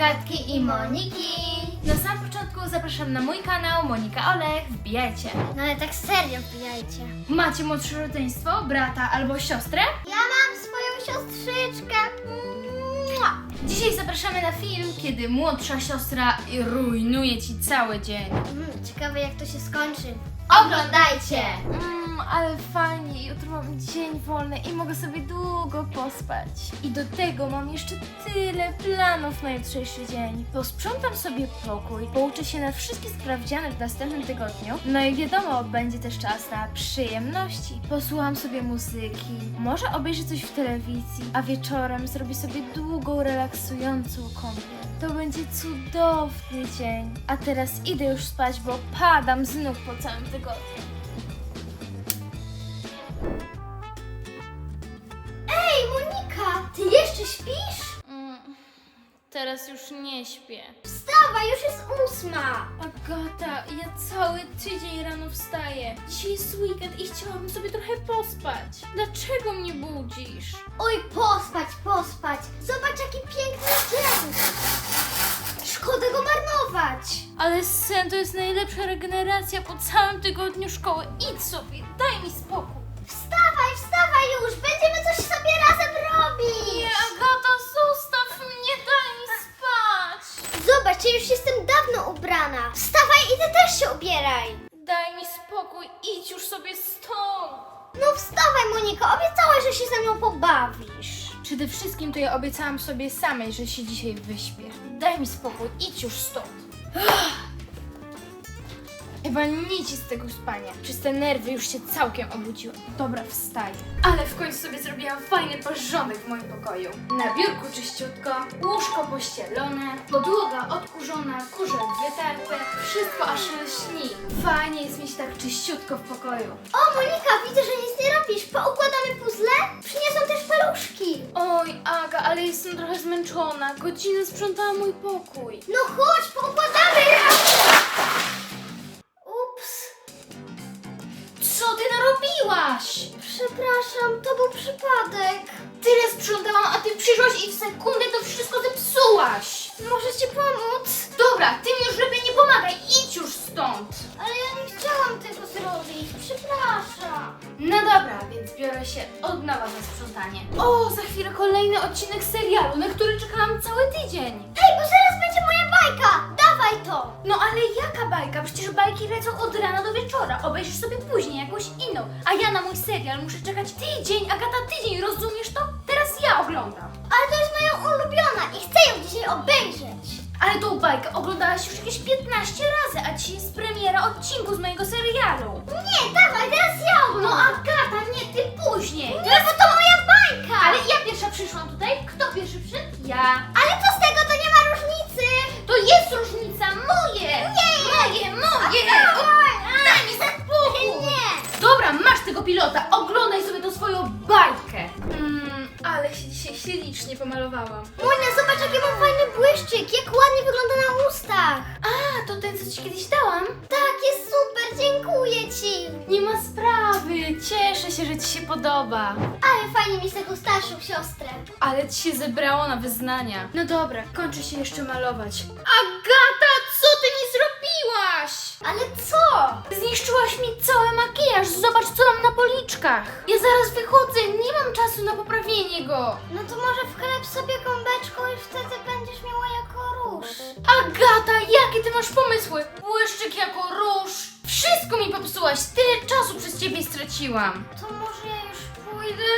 Agatki i Moniki. Na samym początku zapraszam na mój kanał Monika Olech, wbijajcie. No ale tak serio wbijajcie. Macie młodsze rodzeństwo, brata albo siostrę? Ja mam swoją siostrzyczkę. Mua. Dzisiaj zapraszamy na film, kiedy młodsza siostra rujnuje ci cały dzień. Mm, ciekawe jak to się skończy. Oglądajcie! Mm, ale fajnie, jutro mam dzień wolny i mogę sobie długo pospać. I do tego mam jeszcze tyle planów na jutrzejszy dzień. Posprzątam sobie pokój, pouczę się na wszystkie sprawdziany w następnym tygodniu. No i wiadomo, będzie też czas na przyjemności. Posłucham sobie muzyki, może obejrzę coś w telewizji, a wieczorem zrobię sobie długą, relaksującą kąpiel. To będzie cudowny dzień. A teraz idę już spać, bo padam z nóg po całym tygodniu. Ej, Monika, ty jeszcze śpisz? Mm, teraz już nie śpię. Wstawaj, już jest ósma. Agata, ja cały tydzień rano wstaję. Dzisiaj jest weekend i chciałabym sobie trochę pospać. Dlaczego mnie budzisz? Oj, pospać, pospać. Zobacz jaki piękny dzień. Szkoda go marnować. Ale sen to jest najlepsza regeneracja po całym tygodniu szkoły. Idź sobie, daj mi spokój. Wstawaj, wstawaj już, będziemy coś sobie razem robić. Nie, Agata, zostaw mnie, daj mi spać. Zobacz, ja już jestem dawno ubrana. Wstawaj i ty też się ubieraj. Daj mi spokój, idź już sobie stąd. No wstawaj, Moniko, obiecałaś, że się ze mną pobawisz. Przede wszystkim to ja obiecałam sobie samej, że się dzisiaj wyśpię. Daj mi spokój, idź już stąd. Chyba nic z tego spania. Przez te nerwy już się całkiem obudziłam. Dobra, wstaję. Ale w końcu sobie zrobiłam fajny porządek w moim pokoju. Na biurku czyściutko, łóżko pościelone, podłoga odkurzona, kurze wytarte, wszystko aż lśni. Fajnie jest mieć tak czyściutko w pokoju. O, Monika, widzę, że nic nie robisz. Poukładamy puzzle? Przyniosą też paluszki. Oj, Aga, ale jestem trochę zmęczona. Godzinę sprzątałam mój pokój. No chodź, poukładamy. Co ty narobiłaś? przepraszam, to był przypadek. Tyle sprzątałam, a ty przyszłaś i w sekundę to wszystko zepsułaś. Może ci pomóc? Dobra, ty mi już lepiej nie pomagaj, idź już stąd. Ale ja nie chciałam tego zrobić. Przepraszam. No dobra, więc biorę się od nowa za sprzątanie. O, za chwilę kolejny odcinek serialu, na który czekałam cały tydzień. Ej, bo zaraz będzie moja bajka. To. No ale jaka bajka? Przecież bajki lecą od rana do wieczora. Obejrzysz sobie później jakąś inną. A ja na mój serial muszę czekać tydzień, Agata tydzień, rozumiesz to? Teraz ja oglądam. Ale to jest moja ulubiona i chcę ją dzisiaj obejrzeć. Ale tą bajkę oglądałaś już jakieś 15 razy, a dzisiaj jest premiera odcinku z mojego serialu. Nie, dawaj, teraz ja No oglądam. Agata, nie ty później. Nie, bo to moja bajka. Ale ja pierwsza przyszłam tutaj. Kto pierwszy przyszedł? Ja. Ale to tego pilota, oglądaj sobie tą swoją bajkę. Mm, ale się dzisiaj ślicznie pomalowałam. Monia, zobacz jaki mam fajny błyszczyk, jak ładnie wygląda na ustach. A, to ten, co ci kiedyś dałam? Tak, jest super, dziękuję ci. Nie ma sprawy, cieszę się, że ci się podoba. Ale fajnie mieć taką starszą siostrę. Ale ci się zebrało na wyznania. No dobra, kończę się jeszcze malować. Mi Ale co? Zniszczyłaś mi cały makijaż, zobacz co mam na policzkach. Ja zaraz wychodzę, nie mam czasu na poprawienie go. No to może wklep sobie gąbeczką i wtedy będziesz miała jako róż. Agata, jakie ty masz pomysły? Błyszczyk jako róż. Wszystko mi popsułaś, tyle czasu przez ciebie straciłam. To może ja już pójdę?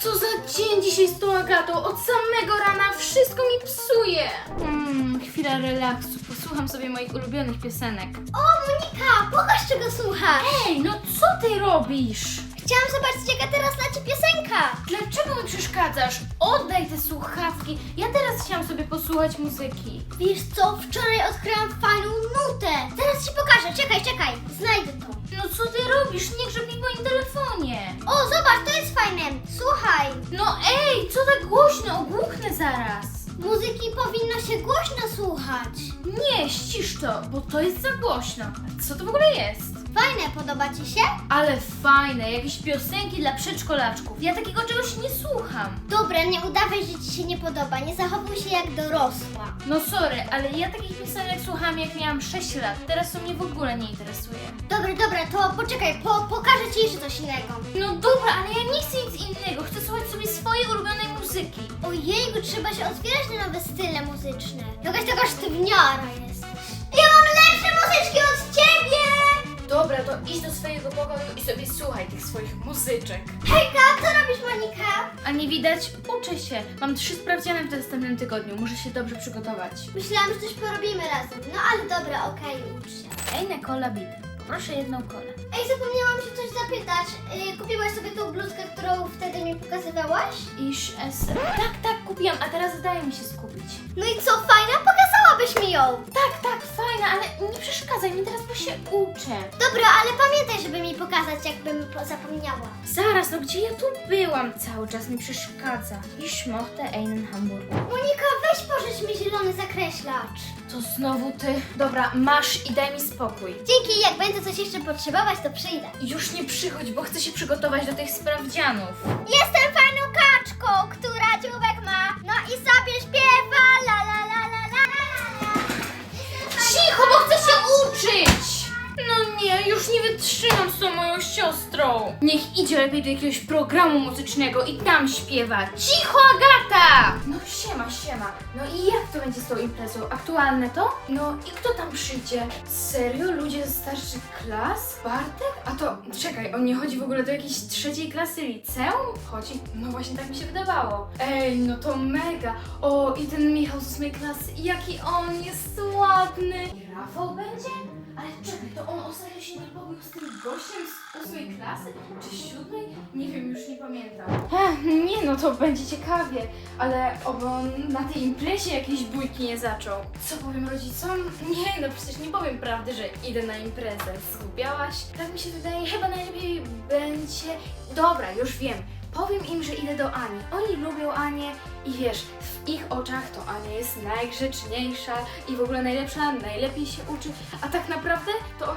Co za dzień dzisiaj z tą Agatą? Od samego rana wszystko mi psuje. Hmm, chwila relaksu. Posłucham sobie moich ulubionych piosenek. O, Monika, pokaż czego słuchasz. Ej, no co ty robisz? Chciałam zobaczyć jaka teraz leci piosenka. Dlaczego mi przeszkadzasz? Oddaj te słuchawki. Ja teraz chciałam sobie posłuchać muzyki. Wiesz co, wczoraj odkryłam fajną nutę. Zaraz ci pokażę, czekaj, czekaj, znajdę to. No co ty robisz? Nie grzeb mi w moim telefonie. O, zobacz, to jest fajne. Słuchaj, No ej, co tak głośno? Ogłuchnę zaraz. Muzyki powinno się głośno słuchać. Nie, ścisz to, bo to jest za głośno. Co to w ogóle jest? Fajne, podoba ci się? Ale fajne, jakieś piosenki dla przedszkolaczków. Ja takiego czegoś nie słucham. Dobra, nie udawaj, że ci się nie podoba. Nie zachowuj się jak dorosła. No sorry, ale ja takich piosenek słuchałam jak miałam 6 lat. Teraz to mnie w ogóle nie interesuje. Dobra, dobra, to poczekaj, po, pokażę ci jeszcze coś innego. No dobra, ale ja nie chcę nic innego. Chcę słuchać sobie swojej ulubionej muzyki. Ojejku, trzeba się otwierać na nowe style muzyczne. Jakaś taka sztywniara jesteś. Dobra, to idź do swojego pokoju i sobie słuchaj tych swoich muzyczek. Hejka, co robisz Monika? A nie widać? Uczę się. Mam trzy sprawdziany w następnym tygodniu. Muszę się dobrze przygotować. Myślałam, że coś porobimy razem. No ale dobra, okej, ucz się. Ej, na kola bita. Poproszę jedną kolę. Ej, zapomniałam się coś zapytać. Yy, kupiłaś sobie tą bluzkę, którą wtedy mi pokazywałaś? Iż S. Tak, tak, kupiłam, a teraz zdaje mi się skupić. No i co, fajna? Ją. Tak, tak, fajna, ale nie przeszkadzaj mi teraz, bo się uczę. Dobra, ale pamiętaj, żeby mi pokazać, jakbym po- zapomniała. Zaraz, no gdzie ja tu byłam? Cały czas mi przeszkadza. Ich mochte einen Hamburg. Monika, weź pożycz mi zielony zakreślacz. To znowu ty. Dobra, masz i daj mi spokój. Dzięki, jak będę coś jeszcze potrzebować, to przyjdę. Już nie przychodź, bo chcę się przygotować do tych sprawdzianów. Jestem fajną kaczką, która dzióbek ma. No i sobie śpiewa uczyć! Już nie wytrzymam z tą moją siostrą. Niech idzie lepiej do jakiegoś programu muzycznego i tam śpiewa. Cicho, Agata! No siema, siema. No i jak to będzie z tą imprezą? Aktualne to? No i kto tam przyjdzie? Serio? Ludzie ze starszych klas? Bartek? A to, czekaj, on nie chodzi w ogóle do jakiejś trzeciej klasy liceum? Chodzi? No właśnie tak mi się wydawało. Ej, no to mega. O, i ten Michał z ósmej klasy, jaki on jest ładny. I Rafał będzie? Ale czekaj, to on ostatnio się nie pobił z tym gościem z ósmej klasy? Czy siódmej? Nie wiem, już nie pamiętam. Ech, nie no, to będzie ciekawie, ale oby on na tej imprezie jakiejś bójki nie zaczął. Co powiem rodzicom? Nie no, przecież nie powiem prawdy, że idę na imprezę. Zgubiałaś? Tak mi się wydaje, chyba najlepiej będzie... Dobra, już wiem. Powiem im, że idę do Ani. Oni lubią Anię i wiesz, w ich oczach to Ania jest najgrzeczniejsza i w ogóle najlepsza, najlepiej się uczy, a tak naprawdę to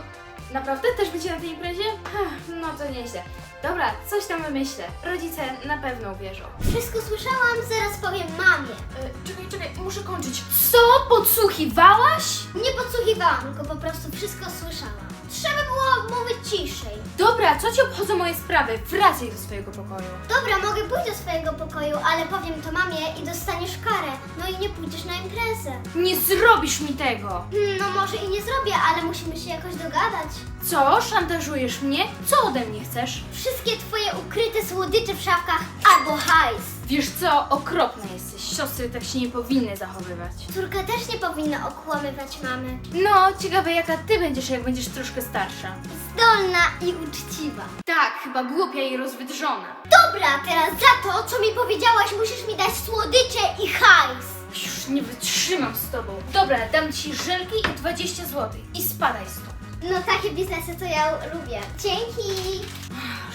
naprawdę też będzie na tej imprezie? Ach, No to nieźle. Dobra, coś tam wymyślę. Rodzice na pewno uwierzą. Wszystko słyszałam, zaraz powiem mamie. E, czekaj, czekaj, muszę kończyć. Co? Podsłuchiwałaś? Nie podsłuchiwałam, tylko po prostu wszystko słyszałam. Trzeba było mówić ciszej. Dobra, co ci obchodzą moje sprawy? Wracaj do swojego pokoju. Dobra, mogę pójść do swojego pokoju, ale powiem to mamie i dostaniesz karę. No i nie pójdziesz na imprezę. Nie zrobisz mi tego! Hmm, No może i nie zrobię, ale musimy się jakoś dogadać. Co? Szantażujesz mnie? Co ode mnie chcesz? Wszystkie twoje ukryte słodycze w szafkach albo hajs. Wiesz co? Okropna jesteś. Siostry tak się nie powinny zachowywać. Córka też nie powinna okłamywać mamy. No, ciekawe jaka ty będziesz, jak będziesz troszkę starsza. Zdolna i uczciwa. Tak, chyba głupia i rozwydrzona. Dobra, teraz za to, co mi powiedziałaś, musisz mi dać słodycze i hajs. Już nie wytrzymam z tobą. Dobra, dam ci żelki i 20 zł. I spadaj stąd. No takie biznesy to ja lubię. Dzięki.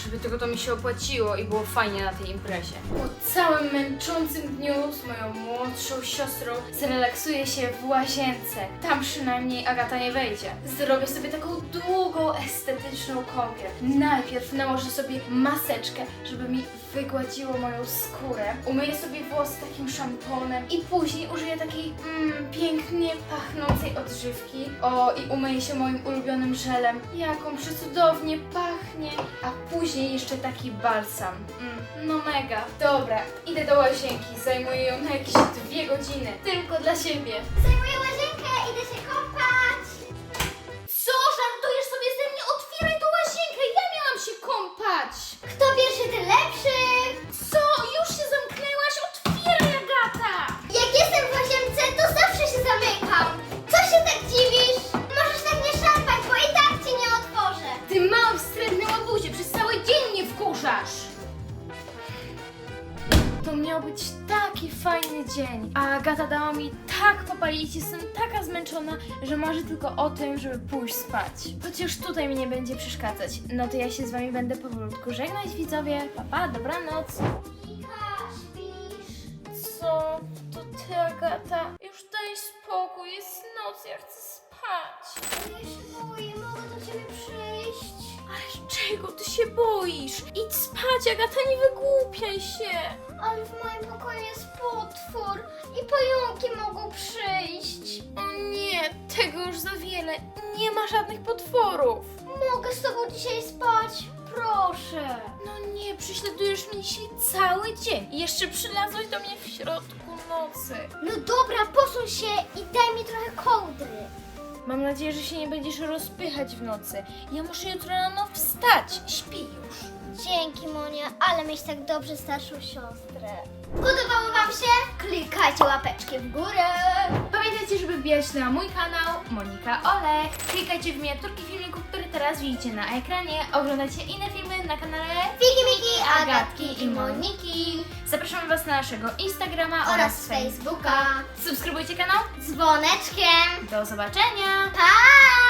Żeby tylko to mi się opłaciło i było fajnie na tej imprezie. Po całym męczącym dniu z moją młodszą siostrą zrelaksuję się w łazience. Tam przynajmniej Agata nie wejdzie. Zrobię sobie taką długą, estetyczną kąpiel. Najpierw nałożę sobie maseczkę, żeby mi wygładziło moją skórę. Umyję sobie włosy takim szamponem i później użyję takiej mm, pięknie pachnącej odżywki. O, i umyję się moim ulubionym żelem. Jaką przecudownie pachnie. A później jeszcze taki balsam. Mm, no mega. Dobra, idę do łazienki. Zajmuję ją na jakieś dwie godziny. Tylko dla siebie. Zajmuję łazienkę, idę się kąpać. Co? Żartujesz sobie ze mnie? Otwieraj tą łazienkę! Ja miałam się kąpać! Kto pierwszy, ten lepszy. Miał być taki fajny dzień, a Agata dała mi tak popalić, jestem taka zmęczona, że marzę tylko o tym, żeby pójść spać. Chociaż tutaj mi nie będzie przeszkadzać. No to ja się z wami będę powolutku żegnać, widzowie. Pa, pa, dobranoc. Co? To ty, Agata? Już daj spokój, jest noc, ja chcę spać. Czego ty się boisz? Idź spać, Agata, nie wygłupiaj się. Ale w moim pokoju jest potwór i pająki mogą przyjść. O nie, tego już za wiele. Nie ma żadnych potworów. Mogę z tobą dzisiaj spać? Proszę. No nie, prześladujesz mnie dzisiaj cały dzień. I jeszcze przylazłeś do mnie w środku nocy. No dobra, posuń się i daj mi trochę kołdry. Mam nadzieję, że się nie będziesz rozpychać w nocy. Ja muszę jutro rano wstać. Śpi już. Dzięki Monia, ale mieć tak dobrze starszą siostrę. Podobało wam się? Klikajcie łapeczki w górę. Pamiętajcie, żeby wbijać na mój kanał Monika Olech. Klikajcie w miniaturki filmików, które teraz widzicie na ekranie. Oglądajcie inne filmy na kanale Figi, Miki, Agatki i Moniki. Zapraszamy Was na naszego Instagrama oraz, Oraz Facebooka. Subskrybujcie kanał. Dzwoneczkiem. Do zobaczenia! Pa!